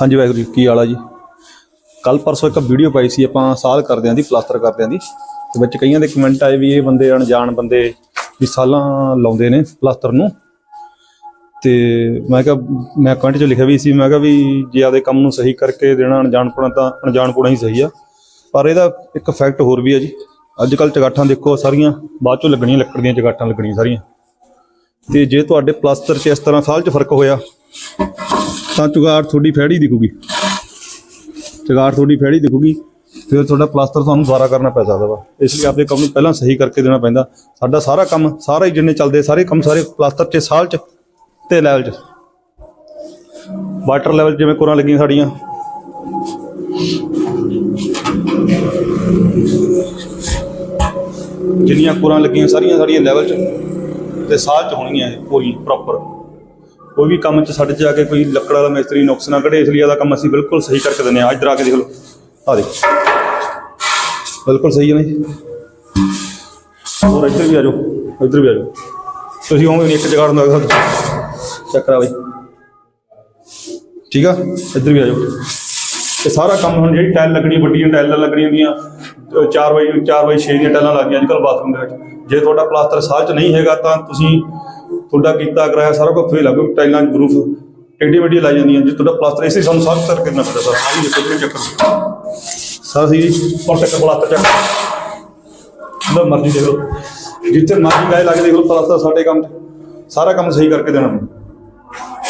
ਹਾਂਜੀ ਵਾਹਿਗੁਰੂ ਜੀ ਕੀ ਹਾਲ ਆ ਜੀ। ਕੱਲ ਪਰਸੋਂ ਇੱਕ ਵੀਡੀਓ ਪਾਈ ਸੀ, ਆਪਾਂ ਸਾਲ ਕਰਦਿਆਂ ਦੀ, ਪਲਾਸਟਰ ਕਰਦਿਆਂ ਦੀ। ਤੇ ਵਿੱਚ ਕਈਆਂ ਦੇ ਕਮੈਂਟ ਆਏ ਵੀ ਇਹ ਬੰਦੇ, ਅਣਜਾਣ ਬੰਦੇ ਵੀ ਸਾਲਾਂ ਲਾਉਂਦੇ ਨੇ ਪਲਾਸਟਰ ਨੂੰ। ਤੇ ਮੈਂ ਕਿਹਾ, ਮੈਂ ਕਮੈਂਟ 'ਚ ਲਿਖਿਆ ਵੀ ਸੀ, ਮੈਂ ਕਿਹਾ ਵੀ ਜੇ ਆਪਦੇ ਕੰਮ ਨੂੰ ਸਹੀ ਕਰਕੇ ਦੇਣਾ ਅਣਜਾਣਪੁਣਾ ਤਾਂ ਅਣਜਾਣਪੁਣਾ ਹੀ ਸਹੀ ਆ। ਪਰ ਇਹਦਾ ਇੱਕ ਇਫੈਕਟ ਹੋਰ ਵੀ ਆ ਜੀ। ਅੱਜ ਕੱਲ ਚਗਾਠਾਂ ਦੇਖੋ, ਸਾਰੀਆਂ ਬਾਅਦ ਚੋਂ ਲੱਗਣੀਆਂ ਲੱਕੜ ਦੀਆਂ ਚਗਾਠਾਂ ਲੱਗਣੀਆਂ ਸਾਰੀਆਂ। ਤੇ ਜੇ ਤੁਹਾਡੇ ਪਲਾਸਟਰ 'ਚ ਇਸ ਤਰ੍ਹਾਂ ਸਾਲ 'ਚ ਫ਼ਰਕ ਹੋਇਆ ਤਾਂ ਚੁਗਾੜ ਤੁਹਾਡੀ ਫੈੜੀ ਦਿਖੂਗੀ। ਚੁਗਾੜ ਤੁਹਾਡੀ ਫੈੜੀ ਦਿਖੂਗੀ, ਫਿਰ ਤੁਹਾਡਾ ਪਲਾਸਟਰ ਤੁਹਾਨੂੰ ਦੁਬਾਰਾ ਕਰਨਾ ਪੈ ਸਕਦਾ ਵਾ। ਇਸ ਲਈ ਆਪਦੇ ਕੰਮ ਨੂੰ ਪਹਿਲਾਂ ਸਹੀ ਕਰਕੇ ਦੇਣਾ ਪੈਂਦਾ। ਸਾਡਾ ਸਾਰਾ ਕੰਮ, ਸਾਰਾ ਹੀ ਜਿੰਨੇ ਚੱਲਦੇ, ਸਾਰੇ ਕੰਮ ਸਾਰੇ ਪਲਾਸਟਰ 'ਚ, ਸਾਲ 'ਚ ਤੇ ਲੈਵਲ 'ਚ। ਵਾਟਰ ਲੈਵਲ ਜਿਵੇਂ ਕੋਰਾਂ ਲੱਗੀਆਂ ਸਾਡੀਆਂ। ਜਿੰਨੀਆਂ ਕੋਰਾਂ ਲੱਗੀਆਂ ਸਾਰੀਆਂ ਸਾਡੀਆਂ ਲੈਵਲ 'ਚ ਤੇ ਸਾਲ 'ਚ ਹੋਣਗੀਆਂ ਇਹ ਪੂਰੀ ਪ੍ਰੋਪਰ ਕੋਈ ਵੀ ਕੰਮ 'ਚ ਸਾਡੇ 'ਚ ਆ ਕੇ ਕੋਈ ਲੱਕੜ ਵਾਲਾ ਮਿਸਤਰੀ ਨੁਕਸ ਨਾ ਕੱਢੇ, ਇਸ ਲਈ ਇਹਦਾ ਕੰਮ ਅਸੀਂ ਬਿਲਕੁਲ ਸਹੀ ਕਰਕੇ ਦਿੰਦੇ ਹਾਂ। ਇੱਧਰ ਆ ਕੇ ਦੇਖ ਲਓ। ਆ ਦੇਖ। ਬਿਲਕੁਲ ਸਹੀ ਹੈ ਨਾ ਜੀ। ਹੋਰ ਇੱਧਰ ਵੀ ਆ ਜਾਓ। ਇੱਧਰ ਵੀ ਆ ਜਾਓ। ਤੁਸੀਂ ਹੋਵੇਂ ਨਹੀਂ, ਇੱਕ ਜਗ੍ਹਾ ਹੁੰਦਾ ਚੈੱਕ ਕਰਾ ਬਈ ਠੀਕ ਆ? ਇੱਧਰ ਵੀ ਆ ਜਾਓ। ਇਹ ਸਾਰਾ ਕੰਮ ਹੁਣ ਜਿਹੜੀ ਟਾਇਲ ਲੱਗਣੀ, ਵੱਡੀਆਂ ਟਾਇਲਾਂ ਲੱਗਣੀਆਂ ਹੁੰਦੀਆਂ 4 ਬਾਈ 4 ਬਾਈ 6 ਦੀਆਂ ਟਾਇਲਾਂ ਲੱਗਦੀਆਂ ਅੱਜ ਕੱਲ੍ਹ ਬਾਥਰੂਮ ਦੇ ਵਿੱਚ। ਜੇ ਤੁਹਾਡਾ ਪਲਾਸਟਰ ਸਾਲ ਚ ਨਹੀਂ ਹੈਗਾ ਤਾਂ ਤੁਸੀਂ ਤੁਹਾਡਾ ਕੀਤਾ ਕਰਾਇਆ, ਸਾਰਾ ਕੁਝ ਫੇਲ ਲੱਗੂ ਟਾਈਲਾਂ ਚ ਗਰੂਫ ਟੇਡੀ ਮੇਡੀ ਲਾਈ ਜਾਂਦੀਆਂ ਜੇ ਤੁਹਾਡਾ ਪਲਾਸਟਰ ਇਸੇ ਸਾਨੂੰ ਸਾਫ਼ ਕਰ ਕਰਨਾ ਪੈਂਦਾ ਸਰ ਆਹ ਦੇਖੋ ਕਿਹੜੇ ਚੱਕਰ ਸਰ ਸੀ ਪਰ ਪਲਾਸਟਰ ਚੱਕਰ ਜਿੱਦਾਂ ਮਰਜ਼ੀ ਦੇਖ ਲਓ। ਜਿੱਥੇ ਮਰਜ਼ੀ ਗਾਏ ਲੱਗ ਦੇਖ ਲਓ, ਪਲਾਸਟਰ ਸਾਡੇ ਕੰਮ 'ਚ ਸਾਰਾ ਕੰਮ ਸਹੀ ਕਰਕੇ ਦੇਣਾ।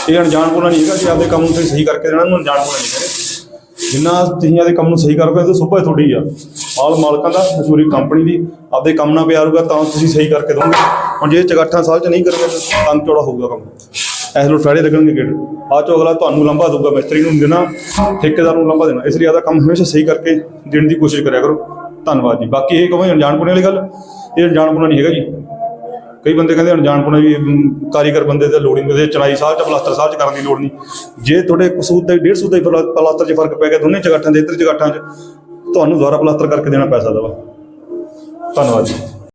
ਇਹ ਅਣਜਾਣਪੁਣਾ ਨਹੀਂ ਹੈਗਾ ਕਿ ਆਪਦੇ ਕੰਮ ਨੂੰ ਤੁਸੀਂ ਸਹੀ ਕਰਕੇ ਦੇਣਾ ਨੂੰ ਅਣਜਾਣਪੁਣਾ ਨਹੀਂ ਕਹਿੰਦੇ ਜਿੰਨਾ ਤੁਸੀਂ ਆਪਦੇ ਕੰਮ ਨੂੰ ਸਹੀ ਕਰੋਗੇ ਤਾਂ ਸੁਭਾ ਤੁਹਾਡੀ ਆ। ਮਾਲ ਮਾਲਕਾਂ ਦਾ ਮਸ਼ਹੂਰੀ ਕੰਪਨੀ ਦੀ, ਆਪਦੇ ਕੰਮ ਨਾਲ ਪਿਆਰ ਹੋਊਗਾ, ਤਾਂ ਤੁਸੀਂ ਸਹੀ ਕਰਕੇ ਦੋਗੇ। ਹੁਣ ਜੇ ਚਗਾਠਾਂ ਸਾਲ ਚ ਨਹੀਂ ਕਰੋਗੇ ਤਾਂ ਤੰਗ ਚੌੜਾ ਹੋਊਗਾ ਕੰਮ। ਐਸ ਲੋ ਫਾਇਦੇ ਲੱਗਣਗੇ ਗੇੜ ਬਾਅਦ ਚੋਂ ਅਗਲਾ ਤੁਹਾਨੂੰ ਲੰਬਾ ਦਊਗਾ, ਮਿਸਤਰੀ ਨੂੰ ਦੇਣਾ, ਠੇਕੇਦਾਰ ਨੂੰ ਲੰਬਾ ਦੇਣਾ। ਇਸ ਲਈ ਆਪਦਾ ਕੰਮ ਹਮੇਸ਼ਾ ਸਹੀ ਕਰਕੇ ਦੇਣ ਦੀ ਕੋਸ਼ਿਸ਼ ਕਰਿਆ ਕਰੋ। ਧੰਨਵਾਦ ਜੀ। ਬਾਕੀ ਇਹ ਕਹੋ ਅਣਜਾਣਪੁਣੇ ਵਾਲੀ ਗੱਲ? ਇਹ ਅਣਜਾਣਪੁਣਾ ਨਹੀਂ ਹੈਗਾ ਜੀ। ਕਈ ਬੰਦੇ ਕਹਿੰਦੇ ਅਣਜਾਣਪੁਣਾ ਵੀ ਕਾਰੀਗਰ ਬੰਦੇ ਤੇ ਲੋੜ ਨਹੀਂ ਹੁੰਦੀ ਚੜਾਈ ਸਾਹ ਚ, ਪਲਾਸਟਰ ਸਾਹ ਚ ਕਰਨ ਦੀ ਲੋੜ ਨਹੀਂ। ਜੇ ਤੁਹਾਡੇ ਕਸੂਤ ਦਾ 150 ਦਾ ਹੀ ਪਲਾ- ਪਲਾਸਟਰ 'ਚ ਫ਼ਰਕ ਪੈ ਗਿਆ ਦੋਨੇ ਚਗਾਠਾਂ ਦੇ, ਇੱਧਰ ਚਗਾਠਾਂ 'ਚ, ਤੁਹਾਨੂੰ ਦੁਬਾਰਾ ਪਲਾਸਟਰ ਕਰਕੇ ਦੇਣਾ ਪੈ ਸਕਦਾ ਵਾ ਧੰਨਵਾਦ ਜੀ।